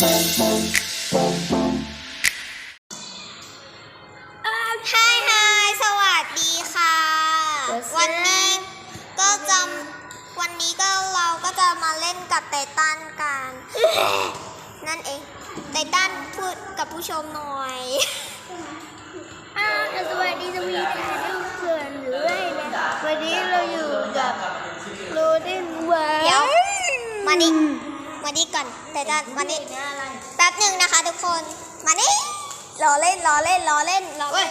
ฮายฮายสวัสดีค่ะ วันนี้ก็จะวันนี้ก็เราก็จะมาเล่นกับไททันกันนั่นเองไททันพูดกับผู้ชมหน่อยอ่าสวัสดีสวีค่ะทุกคนเลยนะวันนี้เราอยู่กับโรเดนไวเดี๋ยวมานี่ มานี่ก่อนไททันมานี่แป๊บหนึ่งนะคะ ทุกคนมานี่รอเล่นรอเล่นรอเล่นรอเล่น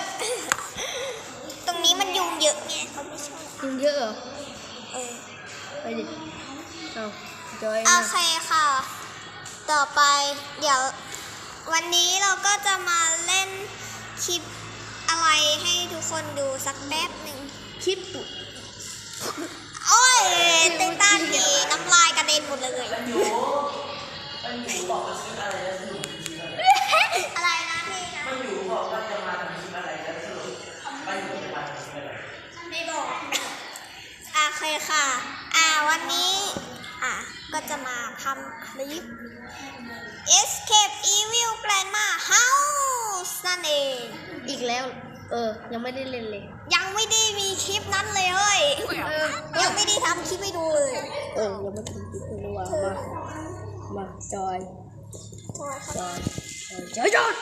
ตรงนี้มันยุงเยอะไงเขาไม่ชอบคุณเยอะเหรอเออไปดิเอาจอยโอมาเคค่ะ ต่อไปเดี๋ยว วันนี้เราก็จะมาเล่นคลิปอะไรให้ทุกคนดูสักแป๊บหนึ่งคลิปตุโอ้ยเต้นต้านดีน้ำลายกระเด็นหมดเลย อะไรนะพี่นะมันอยู่บอกว่าจะมาทำคลิปอะไรกันสรุปมันอยู่จะมาทำคลิปอะไรไม่บอกโอเคค่ะ อ่าวันนี้ อะก็จะมาทำคลิป Escape Evil Grandma House นั่นเอง อีกแล้ว เออ ยังไม่ได้เล่นเลย ยังไม่ได้มีคลิปนั้นเลยเฮ้ย เออ ยังไม่ได้ทำคลิปให้ดูเลย เออ ยังไม่ได้คลิปเลยว่ามา มาจอยจอยจอยจอยจอย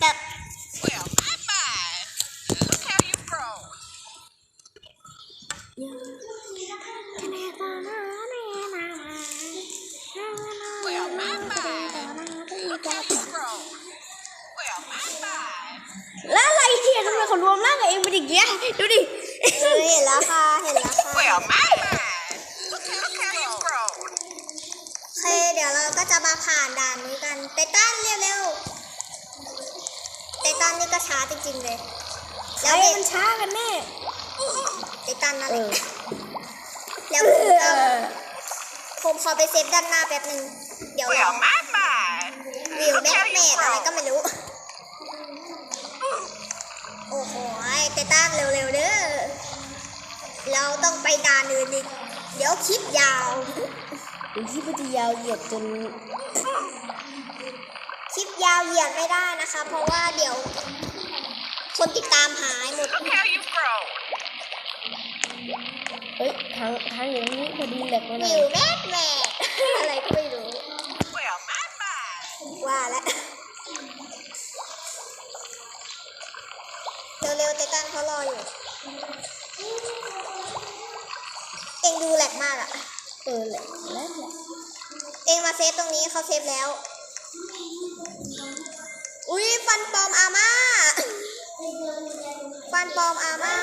แต่ Well, not bad. Look how you've grown. Well, not bad. Look how you've grown. Well, not bad. แล้วอะไรเนี่ยทำไมเขารวมร่างกับเองเป็นอย่างเงี้ยดูดิเออเห็นแล้วค่ะเห็นแล้วค่ะ Well, not bad. Look how, look how you've grown. โอเค เดี๋ยวเราก็จะมาผ่านด่านนี้กันไตตันเร็วๆไตตันนี่ก็ช้าจริงๆเลยแล้แล้ววมันช้ากันแน่ไตตันนั่นเอแหละอแล้วผมก็ผมขอไปเซฟด้านหน้าแป๊บหนึ่งเดี๋ยวรอ Well, not bad. วิว Look แบ็ก how เม you've ดอะไร grown. ก็ไม่รู้ โอ้โหไตตันเร็วๆเด้อเราต้องไปด่านอื่นอีกเดี๋ยวคลิปยาว ดูที่มันจะยาวเหยียดจนคลิปยาวเหยียดไม่ได้นะคะ เพราะว่าเดี๋ยว คนติดตามหายหมด Look how you've grown. เฮ้ยทางทางอย่างนี้พอดีแหลกมาหน่อวิยวแม่แม่อะไรก็ไม่รู้ Well, not bad. ว่าแล้วเร็วๆเตตันเขารออยู่ เองดูแหลกมากอะ เออแหลกแล้วแหละเองมาเซฟตรงนี้เขาเซฟแล้ว อุ้ยฟันปลอมอาม่า ฟันปลอมอาม่า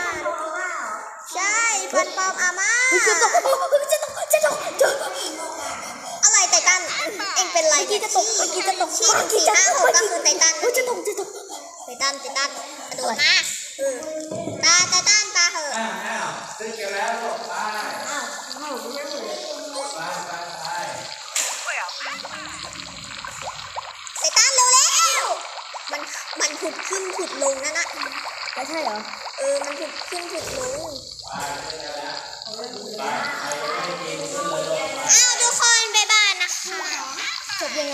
ใช่ ฟันปลอมอาม่าเฮ้ยจะตกจะตกจะตกจะตกอะไรไตตัน เองเป็นไรเมื่อกี้จะตกเมื่อกี้จะตกชี้สี่ห้าหกก็คือไตตันเฮ้ยจะตกจะตกไตตันไตตันกระโดดมาเออตาไตตันตาเหอะ มันมันผุดขึ้นผุดลงนั่นนะไม่ใช่เหรอ เออ มันผุดขึ้นผุดลง อ้าวทุกคนบ๊ายบายนะคะจบยังไง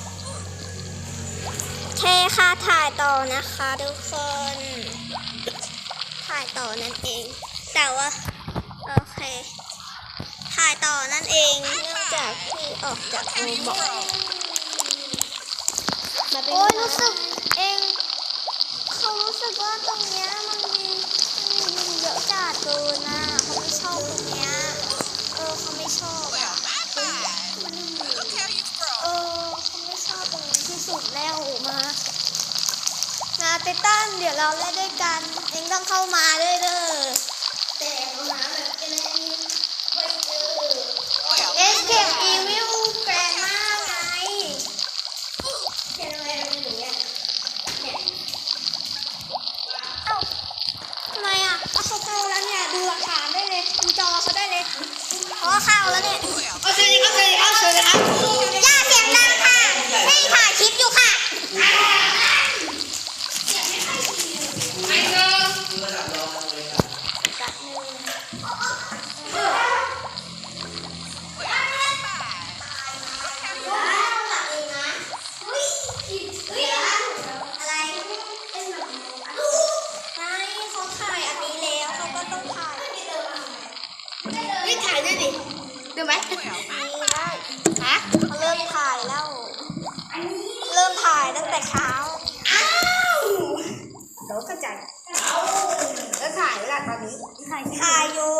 เทค่ะถ่ายต่อนะคะทุกคน ถ่ายต่อนั่นเอง แต่ว่าโอเค ถ่ายต่อนั่นเองเนื่องจากที่ออกจากโรบอกมาเป็นโอ้ยรู้สึกเองเขารู้สึก ว่าตรงเนี้ยมันมีมันมียุงเยอะจัดเลยนะเขาไม่ชอบตรงเนี้ยเออเขาไม่ชอบอะเออเขาไม่ชอบตรงนี้ที่สุดแล้วมานาเตตันเดี๋ยวเราเล่นด้วยกันเองต้องเข้ามาด้วยเด้อ เได้ไหมได้ฮะเขาเริ่มถ่ายแล้ว เริ่มถ่ายตั้งแต่เช้า อ้าวเดี๋ยวกระจัดแล้วถ่ายเวลาตอนนี้ถ่ายอยู่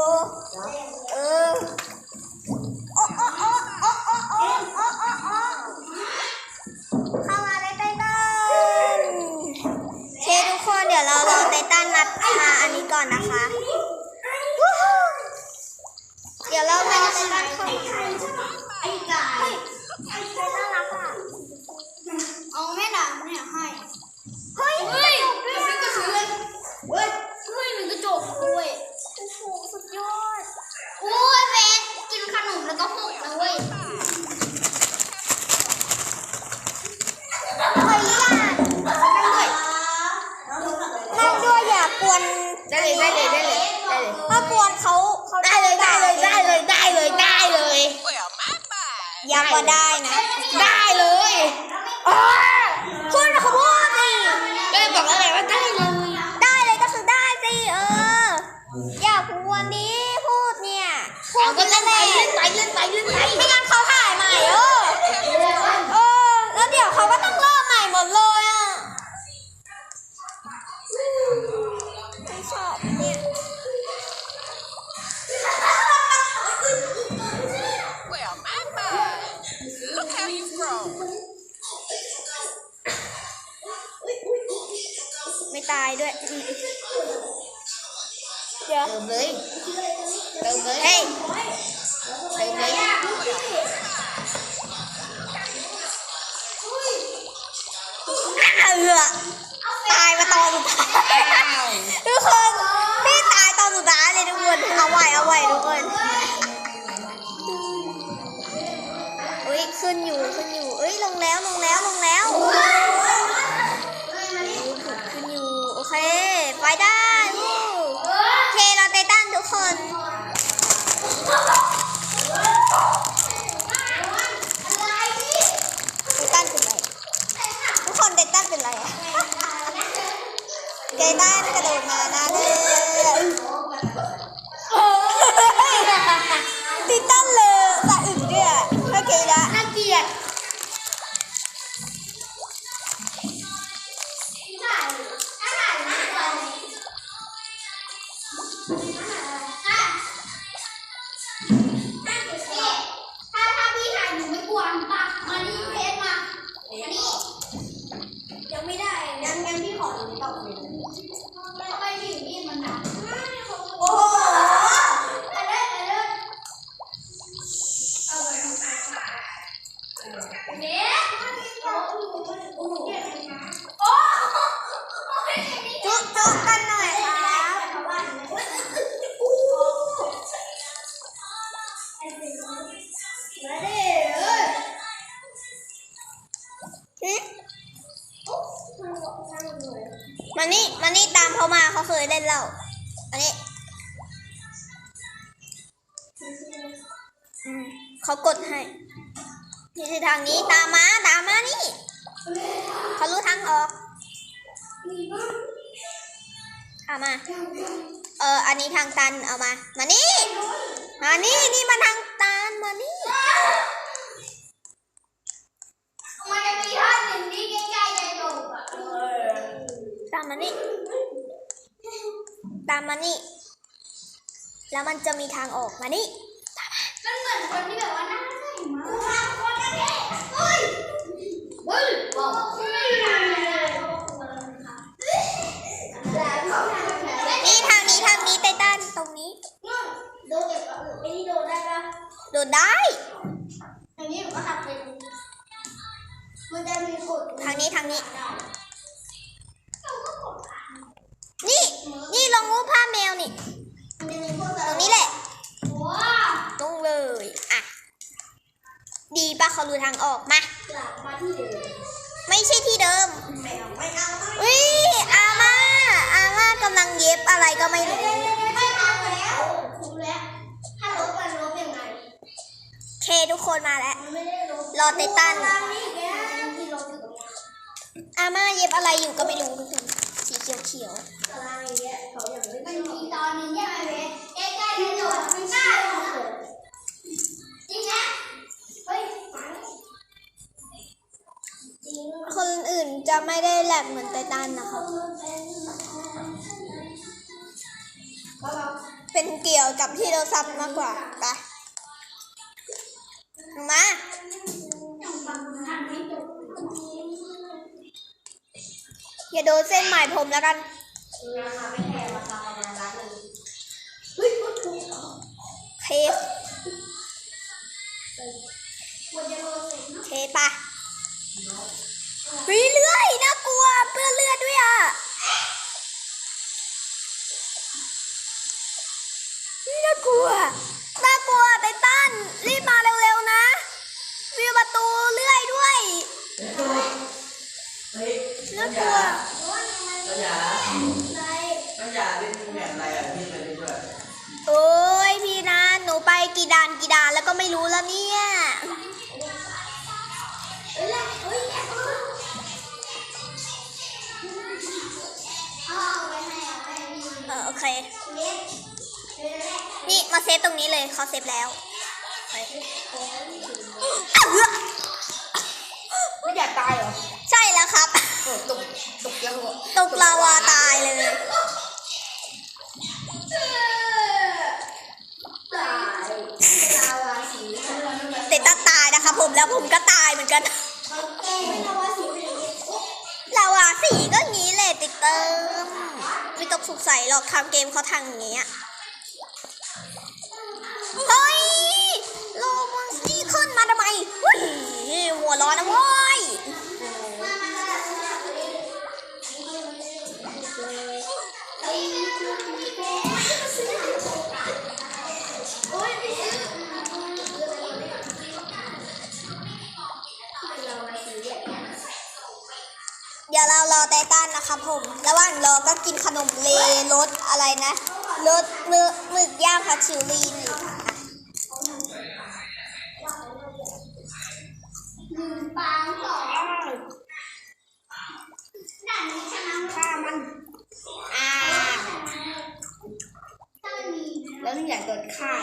ก็ได้ Look how you've grown. ไม่ตายด้วย เดี๋ยว เติมเลย เติมเลเฮ้ยเติมเลยเตายมาตอนสุดท้ายทุกคน พี่ตายตอนสุดท้ายเลยทุกคน เอาไว้เอาไว้ทุกคน แล้วลงแล้วขึ้อยู่โอเค ไปได้โอเคเราเตตันทุกคนไตตันเป็นไรทุกคนไดตันเป็นไรอะตันกระโดดมานะเด้อ มันนี่มันนี่ตามเขามาเขาเคยเล่นเราอันนี้เขากดให้ที่ทางนี้ตามมาตามมานี่เขารู้ทางออกเอามา เออ อันนี้ทางตันเอามา มานี่ มานี่นี่มันทาง มานี่ แล้วมันจะมีทางออกมานี่ ดเหมือนไททันนะคะ เป็นเกี่ยวกับที่เราซับมากกว่าไปมาอย่าโดนเส้นหมายผมแล้วกัน 啊你的锅 มาเซฟตรงนี้เลยเขาเซฟแล้วไม่อยากตายเหรอ ใช่แล้วครับ ตกตกแล้วตกลาวาตายเลยติดตั้ตายนะคะผมแล้วผมก็ตายเหมือนกันลาวาสีก็งี้เลยติดเติมไม่ต้องสงสัยหรอกทำเกมเขาทางนี้ หัวร้อนนะโว้ยเดี๋ยวเรารอไตต้านนะครับผม ระหว่างรอก็กินขนมเลรสอะไรนะรสมึกย่างผัชิวลีน แล้วหนูอยากโดนข่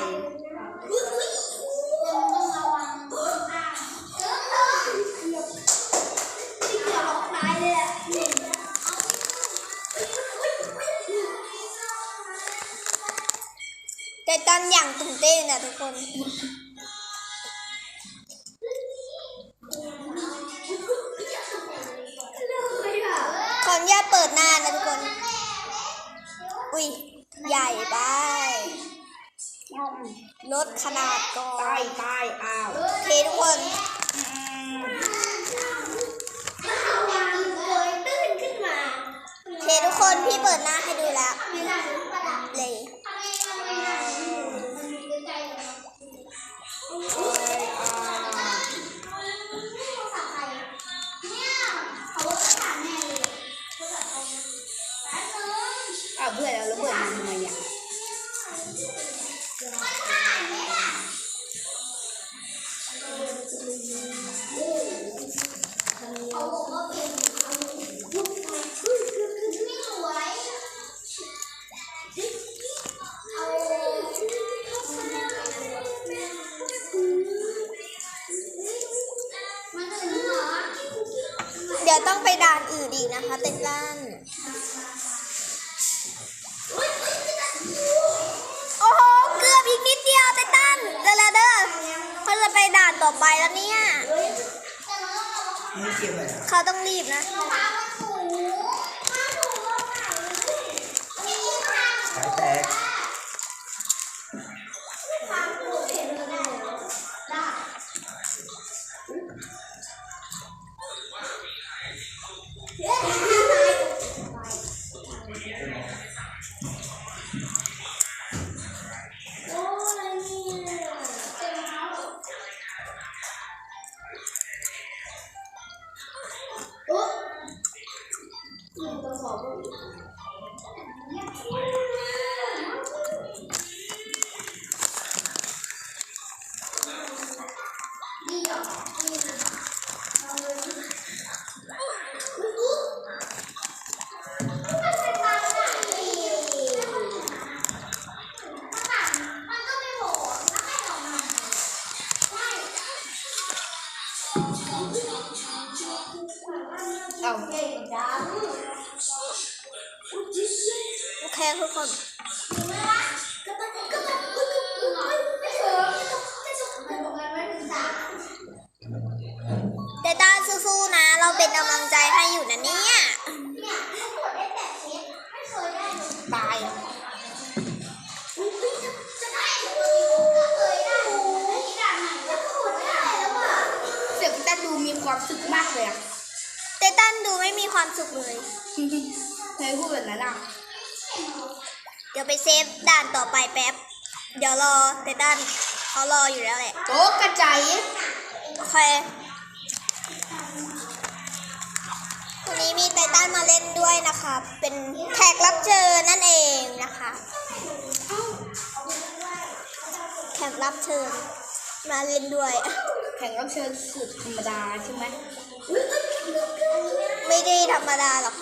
还会放哪 รออยู่แล้วแหละโต๊ะกระจายโอเควันนี้มีไตตันมาเล่นด้วยนะคะ เป็นแขกรับเชิญนั่นเองนะคะแขกรับเชิญมาเล่นด้วย แข่งรับเชิญสุดธรรมดาใช่ไหมไม่ได้ธรรมดาหรอก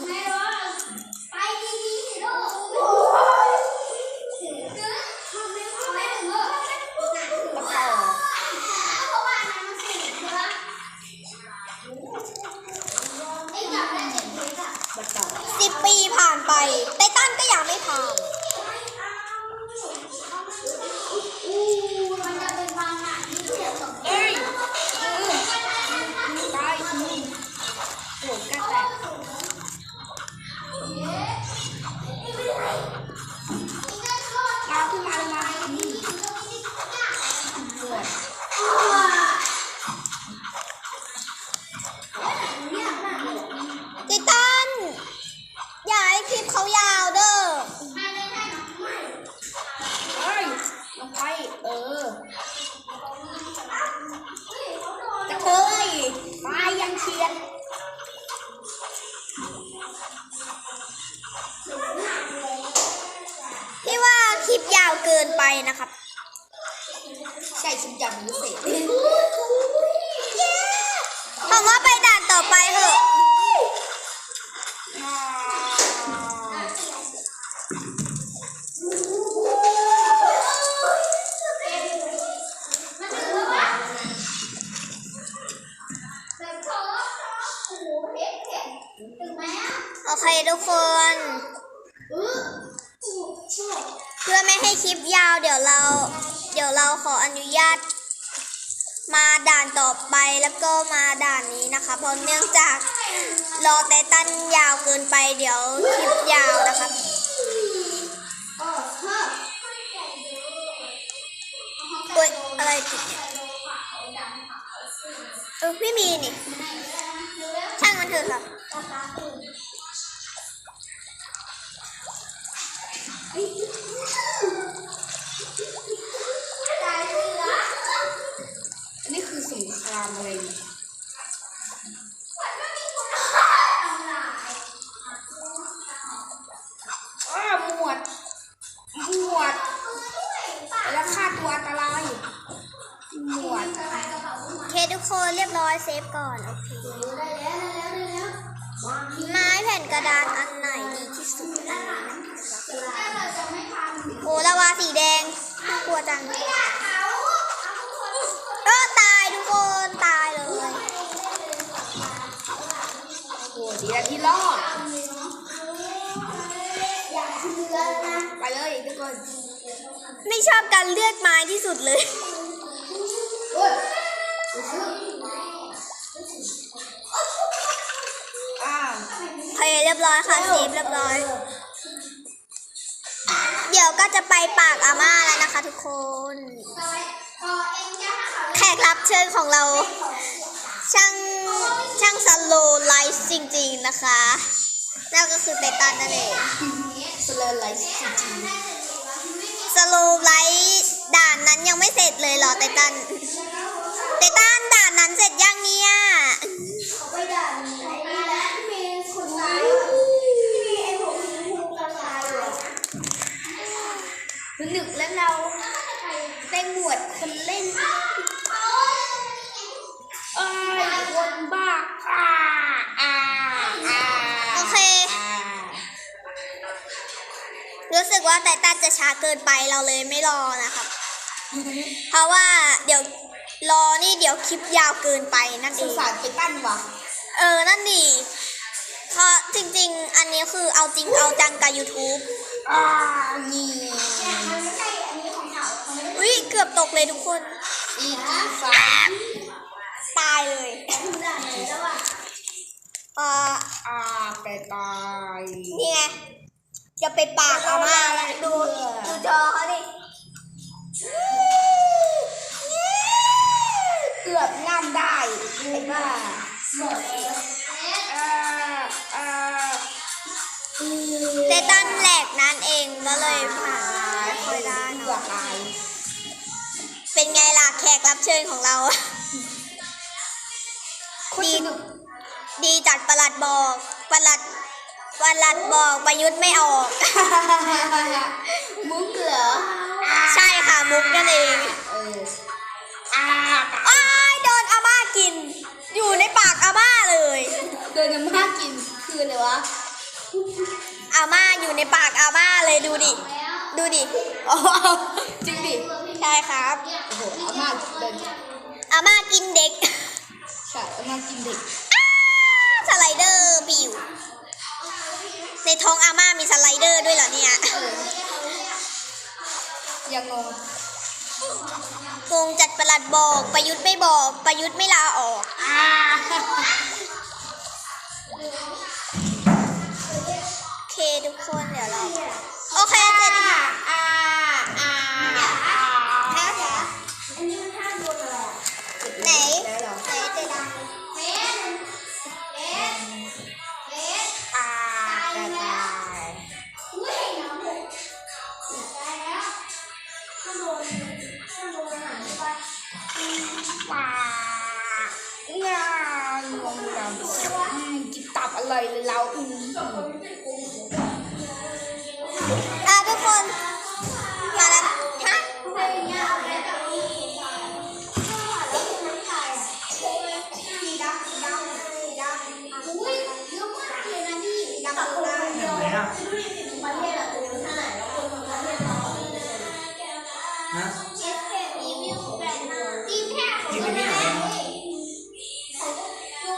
ทุกคน เพื่อไม่ให้คลิปยาวเดี๋ยวเรา เดี๋ยวเราขออนุญาต มาด่านต่อไปแล้วก็มาด่านนี้นะคะ เพราะเนื่องจากรอไตตันยาวเกินไปเดี๋ยวคลิปยาวนะครับเฮ้ยอะไรติดเนี่ยเออไม่มีนี่ คนเรียบร้อยเซฟก่อน โอเคไม้แผ่นกระดานอันไหนดีที่สุดโอ้ละวาสีแดงน่ากลัวจังเออตายทุกคนตายเลยโอ้ดีแล้วที่รอดไปเลยทุกคน ไม่ชอบการเลือกไม้ที่สุดเลย เคเรียบร้อยค่ะเซฟเรียบร้อย เดี๋ยวก็จะไปปากอาม่าแล้วนะคะทุกคน แขกรับเชิญของเรา ช่างช่างสโลไลฟ์จริง ๆนะคะ นั่นก็คือไตตันนั่นเองสเลอร์ไลท์จริงสโลไลท์ด่านนั้นยังไม่เสร็จเลยเหรอไตตันไตตันด่านนั้นเสร็จยังเนี่ย รู้สึกว่าไตตันจะช้าเกินไปเราเลยไม่รอนะครับ เพราะว่าเดี๋ยวรอนี่เดี๋ยวคลิปยาวเกินไปนั่นสเองงสารไปตั้นวะเออนั่นดีเพราะจริง ๆ อันนี้คือเอาจริงเอาจังกับ YouTube อ่านี่มันไม่ใช่อันนี้ของเขาเขาไม่ได้อุ้ยเกือบตกเลยทุกคน อีกทีฟ้าตายเลยด่านไหนปาอ่าไปตายนี่ไง จะไปปากอาม่าแล้วดูดูจอเขาดิเกือบง่ามได้เห็นป่ะอ่าอ่าเตตันแหลกนั้นเองก็เลยผ่านมาไม่ค่อยได้เกือเนาะบตายเป็นไงล่ะแขกรับเชิญของเราคุณดีสนุกดีจัดประหลัดบอกประหลัด ประหลัดบอกประยุทธ์ไม่ออก มุกเหรอใช่ค่ะมุกนั่นเองเอออ่าอ้ายโดนอาม่ากิน อยู่ในปากอาม่าเลยเดินน้ำมากินคืออะไรวะอาม่าอยู่ในปากอาม่าเลยดูดิ ดูดิอ๋อจริงดิใช่ครับโอ้โหอาม่าเดินอาม่ากินเด็กใช่อาม่ากินเด็กสไลเดอร์ปิว ในท้องอาม่ามีสไลเดอร์ด้วยเหรอเนี่ยเออยังงงงงจัดประหลัดบอก ประยุทธ์ไม่บอก ประยุทธ์ไม่ลาออกอ่าโอเคทุกคนเดี๋ยวเรา โอเคเสร็จ อ่าอ่าอ่า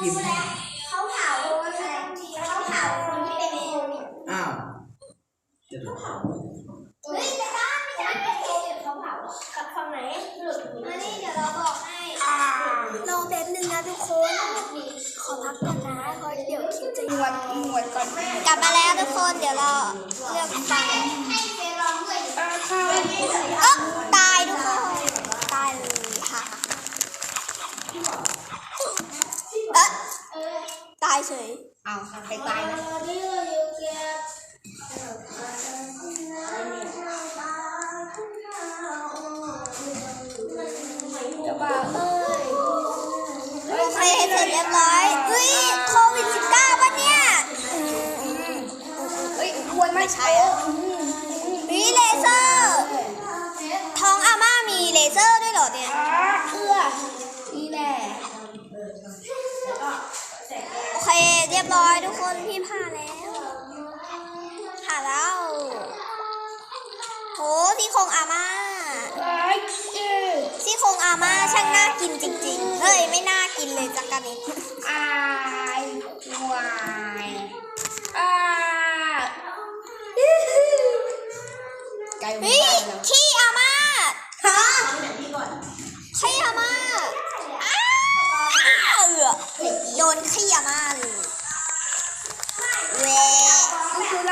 ดูแล้วเขาเผาอะไรเขาเผาคนที่เป็นโควิดอ้าวเดี๋ยวเฮ้ยแต่บ้านไม่ใช่เป็นโควิดเขาเผากับฝั่งไหนหลุดมานี่เดี๋ยวเราบอกให้อ่ารอแป๊บนึงนะทุกคนขอพักก่อนนะเพราะเดี๋ยวคลิปจะหนวดหนวดก่อนแม่กลับมาแล้วทุกคนเดี๋ยวเราเลือกฟัง ให้เฟรร้องด้วย อ่าข้าว เอ๊ะตายทุกคน ตายเลยค่ะเอ๊ะ เออ ตายเฉย เอาใครตายนะจะบ้าเอ้ยโอเคเสร็จเรียบร้อยฮ้ยโควิด -19 ป่ะเนี่ยเอ้ยควรไม่ใช่อะวิเลเซอร์ ท้องอาม่ามีเลเซอร์ด้วยเหรอเนี่ย อ่าเอื้อนี่แน่ โอเค เรี ยบร้อยทุกคนพี่ผ่าแล้ว ผ่าแล้วโหที่โครงอาม่าไอ้เอ้ยที่โครงอาม่าช่างน่ากินจริง ๆ เฮ้ยไม่น่ากินเลยจักกันนี้อายวายอ่าไก่หมูเฮ้ยได้แล้วขี้อาม่าฮะขี้อาม่าอ้าวโดนขี้อาม่าเลย แ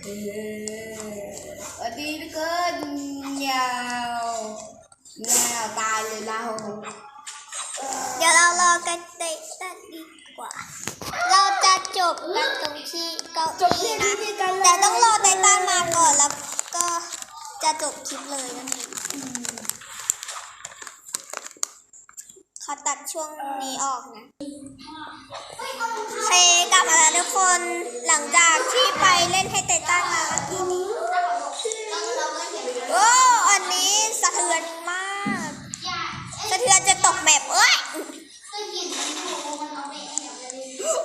วัสดีทุกคนยาวยาวตายเลยเราเดี๋ยวเรารอกันเตะตันดีกว่า เราจะจบกันตรงที่กเก้าอี้นะแต่ต้องรอไตตันมาก่อนแล้วก็จะจบคลิปเลยนั่นเองข อตัดช่วงนี้ออกนะเคกลับมาแล้วทุกคนหลังจากที่ไปเล่นให้ไททันมาเมื่อกี้นี้โอ้อันนี้สะเทือนมาก สะเทือนจะตกแบบเอ้ย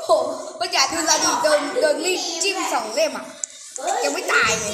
โหปัญญาดูซาดิโดนโดนรีบจิ้มสองเล่มอะยังไม่ตายเลย